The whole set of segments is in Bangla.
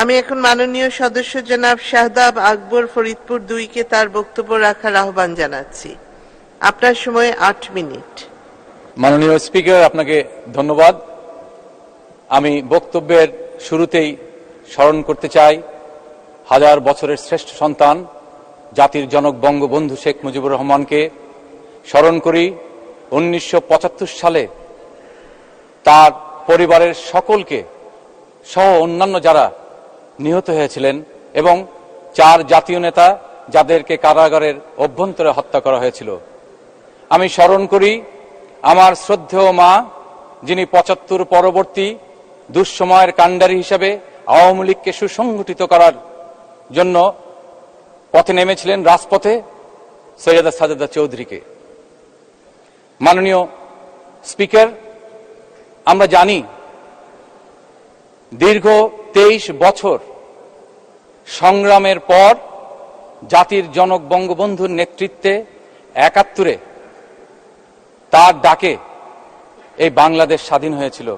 আমি এখন মাননীয় সদস্য জনাব শাহদাব আকবর ফরিদপুর দুইকে তার বক্তব্য রাখার আহ্বান জানাচ্ছি। আপনার সময় আট মিনিট। মাননীয় স্পিকার, আপনাকে ধন্যবাদ। আমি বক্তব্যের শুরুতেই স্মরণ করতে চাই, হাজার বছরের শ্রেষ্ঠ সন্তান, জাতির জনক বঙ্গবন্ধু শেখ মুজিবুর রহমানকে স্মরণ করি, উনিশশো পঁচাত্তর সালে তার পরিবারের সকলকে সহ অন্যান্য যারা নিহত হয়েছিলেন এবং চার জাতীয় নেতা যাদেরকে কারাগারের অভ্যন্তরে হত্যা করা হয়েছিল। আমি স্মরণ করি, আমার শ্রদ্ধেয় মা, যিনি পঁচাত্তর পরবর্তী দুঃসময়ের কাণ্ডারি হিসেবে আওয়ামী লীগকে সুসংগঠিত করার জন্য পথে নেমেছিলেন রাজপথে, সৈয়দা সাজেদা চৌধুরীকে। মাননীয় স্পিকার, আমরা জানি দীর্ঘ তেইশ বছর সংগ্রামের পর জাতির জনক বঙ্গবন্ধুর নেতৃত্বে একাত্তরে তার ডাকে এই বাংলাদেশ স্বাধীন হয়েছিল।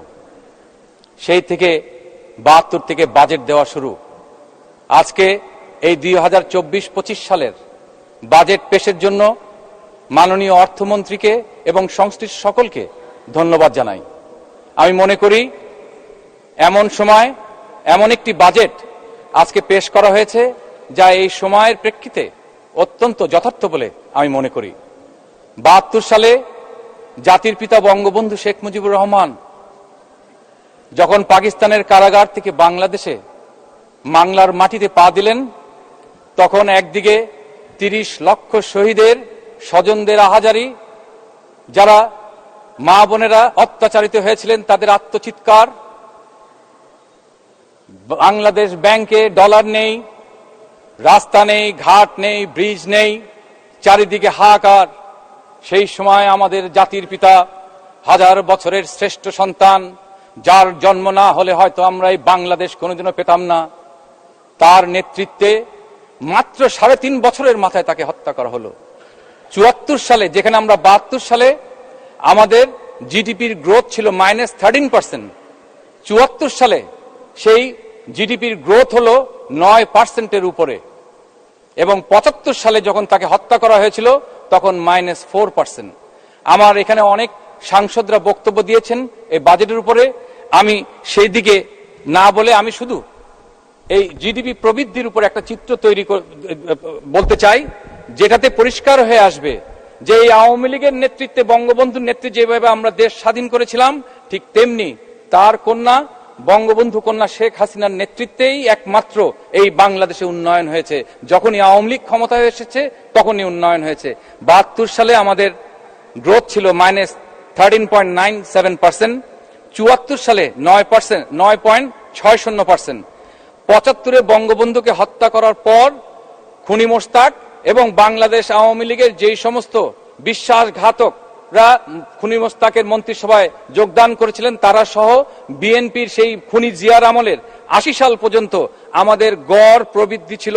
সেই থেকে বাহাত্তর থেকে বাজেট দেওয়া শুরু। আজকে এই দুই হাজার চব্বিশ পঁচিশ সালের বাজেট পেশের জন্য মাননীয় অর্থমন্ত্রীকে এবং সংশ্লিষ্ট সকলকে ধন্যবাদ জানাই। আমি মনে করি, এমন সময়, এমন একটি বাজেট আজকে পেশ করা হয়েছে, যা এই সময়ের প্রেক্ষিতে অত্যন্ত যথার্থ বলে আমি মনে করি। বাহাত্তর সালে জাতির পিতা বঙ্গবন্ধু শেখ মুজিবুর রহমান যখন পাকিস্তানের কারাগার থেকে বাংলাদেশে বাংলার মাটিতে পা দিলেন, তখন একদিকে তিরিশ লক্ষ শহীদের স্বজনদের আহাজারি, যারা মা বোনেরা অত্যাচারিত হয়েছিলেন, তাদের আত্মচিৎকার বাংলাদেশ ব্যাংকে ডলার নেই, রাস্তা নেই, ঘাট নেই, ব্রিজ নেই, চারিদিকে হাহাকার। সেই সময় আমাদের জাতির পিতা হাজার বছরের শ্রেষ্ঠ সন্তান, যার জন্ম না হলে হয়তো আমরা এই বাংলাদেশ কোনোদিনও পেতাম না। তার নেতৃত্বে মাত্র সাড়ে তিন বছরের মাথায় তাকে হত্যা করা হলো। চুয়াত্তর সালে, যেখানে আমরা বাহাত্তর সালে আমাদের জিডিপির গ্রোথ ছিল মাইনাস থার্টিন পার্সেন্ট চুয়াত্তর সালে সেই জিডিপির গ্রোথ হলো নয় পার্সেন্টের উপরে। এবং পঁচাত্তর সালে যখন তাকে হত্যা করা হয়েছিল, তখন মাইনাস ফোর পার্সেন্ট আমার এখানে অনেক সাংসদরা বক্তব্য দিয়েছেন এই বাজেটের উপরে। আমি সেই দিকে না বলে আমি শুধু এই জিডিপি প্রবৃদ্ধির উপর একটা চিত্র তৈরি বলতে চাই, যেটাতে পরিষ্কার হয়ে আসবে যে এই আওয়ামী লীগের নেতৃত্বে, বঙ্গবন্ধুর নেতৃত্বে যেভাবে আমরা দেশ স্বাধীন করেছিলাম, ঠিক তেমনি তার কন্যা বঙ্গবন্ধু কন্যা শেখ হাসিনার নেতৃত্বেই একমাত্র এই বাংলাদেশে উন্নয়ন হয়েছে। যখনই আওয়ামী লীগ ক্ষমতায় এসেছে, তখনই উন্নয়ন হয়েছে। বাহাত্তর সালে আমাদের গ্রোথ ছিল minus thirteen point nine seven percent চুয়াত্তর সালে নয় পার্সেন্ট নয় পয়েন্ট ছয় শূন্য পার্সেন্ট পঁচাত্তরে বঙ্গবন্ধুকে হত্যা করার পর খুনি মোস্তাক এবং বাংলাদেশ আওয়ামী লীগের যেই সমস্ত বিশ্বাসঘাতকরা খুনি মোস্তাকের মন্ত্রিসভায় যোগদান করেছিলেন। তারা সহ বিএনপির সেই খুনি জিয়ার আমলের আশি সাল পর্যন্ত আমাদের গড় প্রবৃদ্ধি ছিল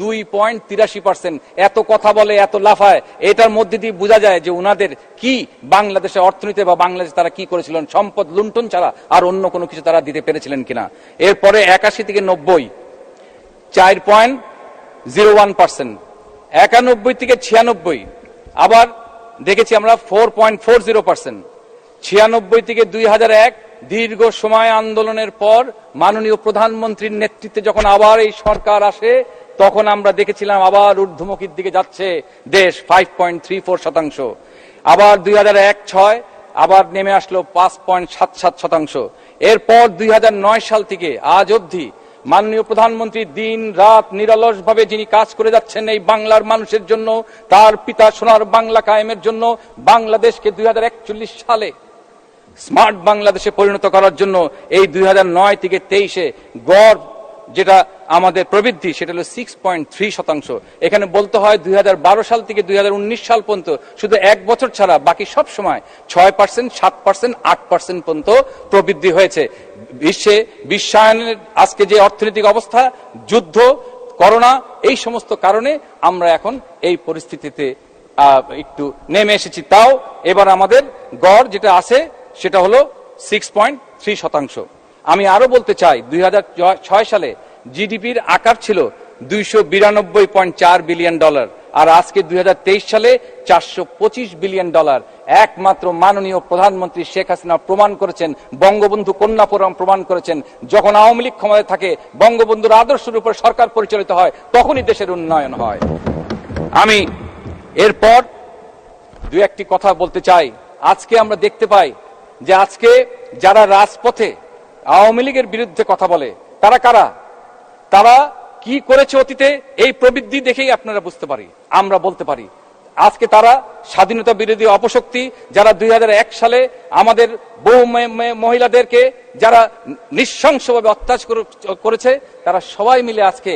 দুই পয়েন্ট তিরাশি পার্সেন্ট। এত কথা বলে, এত লাফায়, এটার মধ্যে দিয়ে বোঝা যায় যে উনাদের কি বাংলাদেশের অর্থনীতি বা বাংলাদেশে তারা কি করেছিলেন, সম্পদ লুণ্ঠন ছাড়া আর অন্য কোনো কিছু তারা দিতে পেরেছিলেন কিনা। এরপরে একাশি থেকে নব্বই, চার পয়েন্ট জিরো ওয়ান পার্সেন্ট। একানব্বই থেকে ছিয়ানব্বই, আবার দেখেছি আমরা four point four zero percent ছিয়ানব্বই থেকে দুই হাজার এক দীর্ঘ সময় আন্দোলনের পর মাননীয় প্রধানমন্ত্রীর নেতৃত্বে যখন আবার এই সরকার আসে, তখন আমরা দেখেছিলাম আবার ঊর্ধ্বমুখীর দিকে যাচ্ছে দেশ ফাইভ পয়েন্ট থ্রি ফোর শতাংশ। আবার দুই হাজার এক ছয় আবার নেমে আসলো পাঁচ পয়েন্ট সাত সাত শতাংশ। এরপর দুই হাজার নয় সাল থেকে আজ অবধি মাননীয় প্রধানমন্ত্রী দিন রাত নিরলস ভাবে যিনি কাজ করে যাচ্ছেন এই বাংলার মানুষের জন্য, তার পিতা সোনার বাংলা কায়েমের জন্য, বাংলাদেশকে দুই হাজার একচল্লিশ সালে স্মার্ট বাংলাদেশে পরিণত করার জন্য এই দুই হাজার নয় থেকে তেইশে গড় যেটা আমাদের প্রবৃদ্ধি, সেটা হলো সিক্স পয়েন্ট থ্রি শতাংশ। এখানে বলতে হয় দুই বারো সাল থেকে দুই উনিশ সাল পর্যন্ত শুধু এক বছর ছাড়া বাকি সব সময় ছয় পার্সেন্ট সাত পার্সেন্ট আট পার্সেন্ট পর্যন্ত প্রবৃদ্ধি হয়েছে। বিশ্বে বিশ্বায়নের আজকে যে অর্থনৈতিক অবস্থা, যুদ্ধ, করোনা, এই সমস্ত কারণে আমরা এখন এই পরিস্থিতিতে একটু নেমে এসেছি। তাও এবার আমাদের গড় যেটা আছে, সেটা হলো সিক্স পয়েন্ট থ্রি শতাংশ। আমি আরও বলতে চাই, দুই হাজার ছয় সালে জিডিপির আকার ছিল দুইশো বিরানব্বই পয়েন্ট চার বিলিয়ন ডলার, আর আজকে দুই সালে চারশো পঁচিশ বিলিয়ন ডলার। একমাত্র মাননীয় প্রধানমন্ত্রী শেখ হাসিনা প্রমাণ করেছেন, বঙ্গবন্ধু কন্যা প্রোগ্রাম প্রমাণ করেছেন, যখন আওয়ামী লীগ ক্ষমতায় থাকে, বঙ্গবন্ধুর আদর্শের উপর সরকার পরিচালিত হয়, তখনই দেশের উন্নয়ন হয়। আমি এরপর দু একটি কথা বলতে চাই। আজকে আমরা দেখতে পাই যে আজকে যারা রাজপথে আওয়ামী লীগের বিরুদ্ধে কথা বলে। তারা কারা? তারা কি করেছে অতীতে? এই প্রবৃদ্ধি দেখেই আপনারা বুঝতে পারি, আমরা বলতে পারি। আজকে তারা স্বাধীনতা বিরোধী অপশক্তি যারা দুই হাজার এক সালে আমাদের বহু মহিলাদেরকে যারা নৃশংসভাবে অত্যাচার করেছে, তারা সবাই মিলে আজকে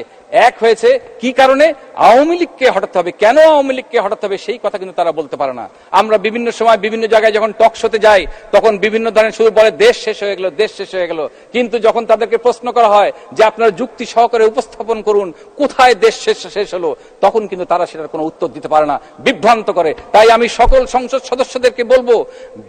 এক হয়েছে। কি কারণে? আওয়ামী লীগকে হটাতে হবে। কেন আওয়ামী লীগকে হটাতে হবে সেই কথা কিন্তু তারা বলতে পারে না। আমরা বিভিন্ন সময় বিভিন্ন জায়গায় যখন টক শোতে যাই, তখন বিভিন্ন ধরনের শুধু বলে দেশ শেষ হয়ে গেল, দেশ শেষ হয়ে গেল। কিন্তু যখন তাদেরকে প্রশ্ন করা হয় যে আপনারা যুক্তি সহকারে উপস্থাপন করুন, কোথায় দেশ শেষ শেষ হলো, তখন কিন্তু তারা সেটার কোনো উত্তর দিতে পারে না। বিভ্রান্ত করে। তাই আমি সকল সংসদ সদস্যদেরকে বলব,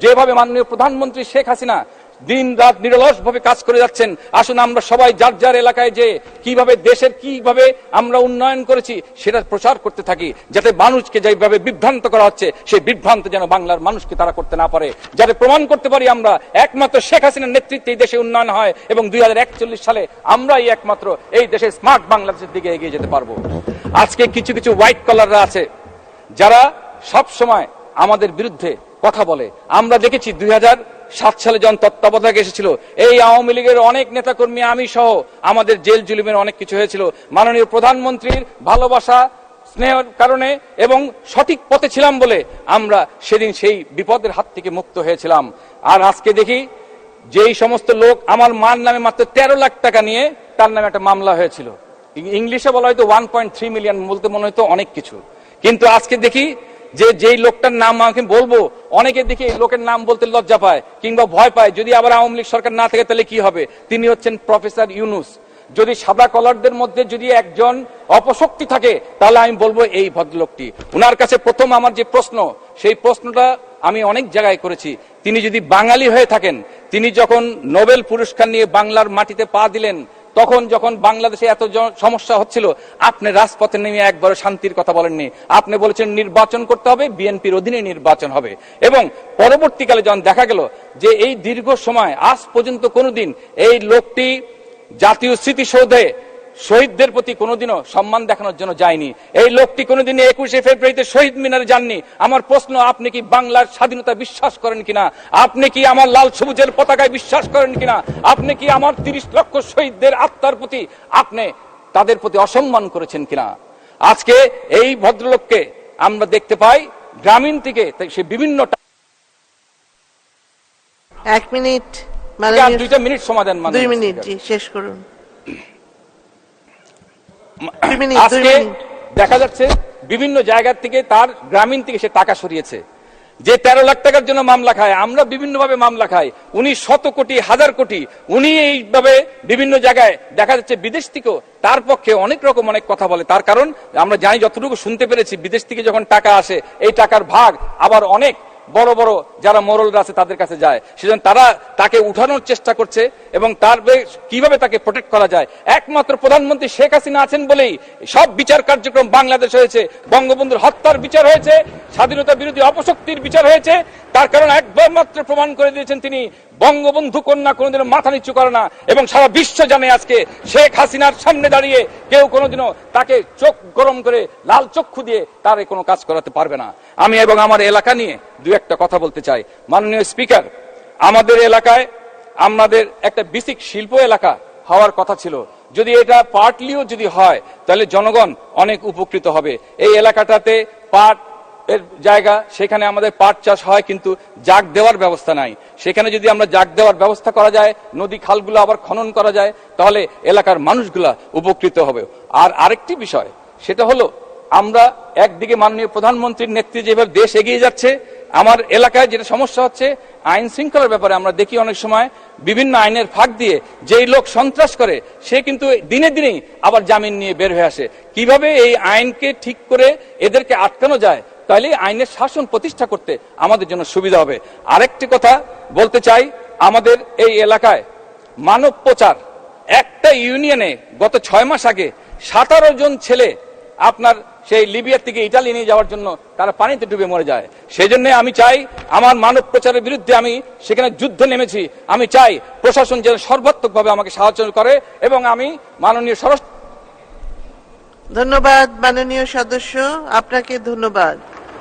যেভাবে মাননীয় প্রধানমন্ত্রী শেখ হাসিনা দিন রাত নিরলস ভাবে কাজ করে যাচ্ছেন, আসুন আমরা সবাই যার যার এলাকায় যে কীভাবে দেশের কীভাবে আমরা উন্নয়ন করেছি, সেটা প্রচার করতে থাকি, যাতে মানুষকে যেভাবে বিভ্রান্ত করা হচ্ছে, সেই বিভ্রান্ত যেন বাংলার মানুষকে তারা করতে না পারে। যাতে প্রমাণ করতে পারি আমরা, একমাত্র শেখ হাসিনার নেতৃত্বে এই দেশে উন্নয়ন হয়, এবং দুই হাজার একচল্লিশ সালে আমরাই একমাত্র এই দেশে স্মার্ট বাংলাদেশের দিকে এগিয়ে যেতে পারব। আজকে কিছু কিছু হোয়াইট কলাররা আছে, যারা সব সময় আমাদের বিরুদ্ধে কথা বলে। আমরা দেখেছি দুই সাত সালে যখন তত্ত্বাবধায়ক এসেছিল, এই আওয়ামী লীগের অনেক নেতাকর্মী, আমি সহ আমাদের জেল জুলুমের অনেক কিছু হয়েছিল। মাননীয় প্রধানমন্ত্রীর ভালোবাসা, স্নেহের কারণে এবং সঠিক পথে ছিলাম বলে আমরা সেদিন সেই বিপদের হাত থেকে মুক্ত হয়েছিলাম। আর আজকে দেখি যেই সমস্ত লোক আমার মার নামে মাত্র তেরো লাখ টাকা নিয়ে তার নামে একটা মামলা হয়েছিল। ইংলিশে বলা হয়তো ওয়ান পয়েন্ট থ্রি মিলিয়ন বলতে মনে হয়তো অনেক কিছু। কিন্তু আজকে দেখি যে যেই লোকটার নাম আমাকে বলব অনেকে দেখি এই লোকের নাম বলতে লজ্জা পায় কিংবা ভয় পায়, যদি আবার আওয়ামী লীগ সরকার না থাকে তাহলে কি হবে? তিনি হচ্ছেন প্রফেসর ইউনুস। যদি সাদা কলারদের মধ্যে যদি একজন অপশক্তি থাকে, তাহলে আমি বলব এই ভদ্রলোকটি। ওনার কাছে প্রথম আমার যে প্রশ্ন, সেই প্রশ্নটা আমি অনেক জায়গায় করেছি। তিনি যদি বাঙালি হয়ে থাকেন, তিনি যখন নোবেল পুরস্কার নিয়ে বাংলার মাটিতে পা দিলেন তখন যখন বাংলাদেশে এত সমস্যা হচ্ছিল, আপনি রাজপথে নেমে একবার শান্তির কথা বলেননি। আপনি বলেছেন নির্বাচন করতে হবে, বিএনপির অধীনে নির্বাচন হবে। এবং পরবর্তীকালে যখন দেখা গেল যে এই দীর্ঘ সময়, আজ পর্যন্ত কোনোদিন এই লোকটি জাতীয় স্মৃতিসৌধে শহীদদের প্রতি কোনোদিনও সম্মান দেখানোর জন্য যায়নি। এই লোকটি কোনোদিন একুশে ফেব্রুয়ারিতে শহীদ মিনারে যাননি। আমার প্রশ্ন আপনি কি বাংলার স্বাধীনতা বিশ্বাস করেন কিনা? আপনি কি আমার লাল সবুজের পতাকায় বিশ্বাস করেন কিনা? আপনি কি আমার তিরিশ লক্ষ শহীদদের আত্মার প্রতি আপনি তাদের প্রতি অসম্মান করেছেন কিনা? আজকে এই ভদ্রলোককে আমরা দেখতে পাই গ্রামীণ থেকে সে বিভিন্ন এক মিনিট দুইটা মিনিট সমাধান দুই মিনিট শেষ করুন। আজকে দেখা যাচ্ছে বিভিন্ন জায়গা থেকে তার গ্রামীণ থেকে সে টাকা সরিয়েছে। যে তেরো লাখ টাকার জন্য মামলা খায় আমরা বিভিন্ন ভাবে মামলা খাই। উনি শত কোটি হাজার কোটি উনি এইভাবে বিভিন্ন জায়গায় দেখা যাচ্ছে বিদেশ থেকেও তার পক্ষে অনেক রকম অনেক কথা বলে। তার কারণ আমরা জানি যতটুকু শুনতে পেরেছি বিদেশ থেকে যখন টাকা আসে এই টাকার ভাগ আবার অনেক। বড় বড় যারা মোরলরা আছে তাদের কাছে যায়। সেজন্য তারা তাকে উঠানোর চেষ্টা করছে এবং তার কীভাবে তাকে প্রোটেক্ট করা যায়। একমাত্র প্রধানমন্ত্রী শেখ হাসিনা আছেন বলেই সব বিচার কার্যক্রম বাংলাদেশ হয়েছে। বঙ্গবন্ধুর হত্যার বিচার হয়েছে, স্বাধীনতা বিরোধী অপশক্তির বিচার হয়েছে। তার কারণ একবার মাত্র প্রমাণ করে দিয়েছেন তিনি বঙ্গবন্ধু কন্যা কোনোদিনও মাথা নিচু করে না এবং সারা বিশ্ব জানে আজকে শেখ হাসিনার সামনে দাঁড়িয়ে কেউ কোনোদিনও তাকে চোখ গরম করে লাল চক্ষু দিয়ে তার কোনো কাজ করাতে পারবে না। আমি এবং আমার এলাকা নিয়ে দু একটা কথা বলতে চাই। মাননীয় স্পিকার, আমাদের এলাকায় আমাদের একটা বেসিক শিল্প এলাকা হওয়ার কথা ছিল। যদি এটা পার্টলিও যদি হয়, তাহলে জনগণ অনেক উপকৃত হবে। এই এলাকাটাতে পাট এর জায়গা, সেখানে আমাদের পাট চাষ হয় কিন্তু জাগ দেওয়ার ব্যবস্থা নাই। সেখানে যদি আমরা জাগ দেওয়ার ব্যবস্থা করা যায়, নদী খালগুলো আবার খনন করা যায়, তাহলে এলাকার মানুষগুলা উপকৃত হবে। আর আরেকটি বিষয়, সেটা হলো আমরা একদিকে মাননীয় প্রধানমন্ত্রীর নেতৃত্বে যেভাবে দেশ এগিয়ে যাচ্ছে, আমার এলাকায় যেটা সমস্যা হচ্ছে, আইন শৃঙ্খলার ব্যাপারে আমরা দেখি অনেক সময় বিভিন্ন আইনের ফাঁক দিয়ে যেই লোক সন্ত্রাস করে, সে কিন্তু দিনে দিনেই আবার জামিন নিয়ে বের হয়ে আসে। কীভাবে এই আইনকে ঠিক করে এদেরকে আটকানো যায় তাহলে আইনের শাসন প্রতিষ্ঠা করতে আমাদের জন্য সুবিধা হবে। আরেকটি কথা বলতে চাই, আমাদের এই এলাকায় মানব প্রচার, একটা ইউনিয়নে গত ছয় মাস আগে সাতারো জন ছেলে আপনার সেই লিবিয়ার থেকে ইটালি নিয়ে যাওয়ার জন্য তারা পানিতে ডুবে মরে যায়। সেই জন্য আমি চাই, আমার মানব প্রচারের বিরুদ্ধে আমি সেখানে যুদ্ধে নেমেছি। আমি চাই প্রশাসন যেন সর্বাত্মকভাবে আমাকে সাহায্য করে এবং আমি মাননীয় স্বরাষ্ট্র ধন্যবাদ মাননীয় সদস্য আপনাকে ধন্যবাদ।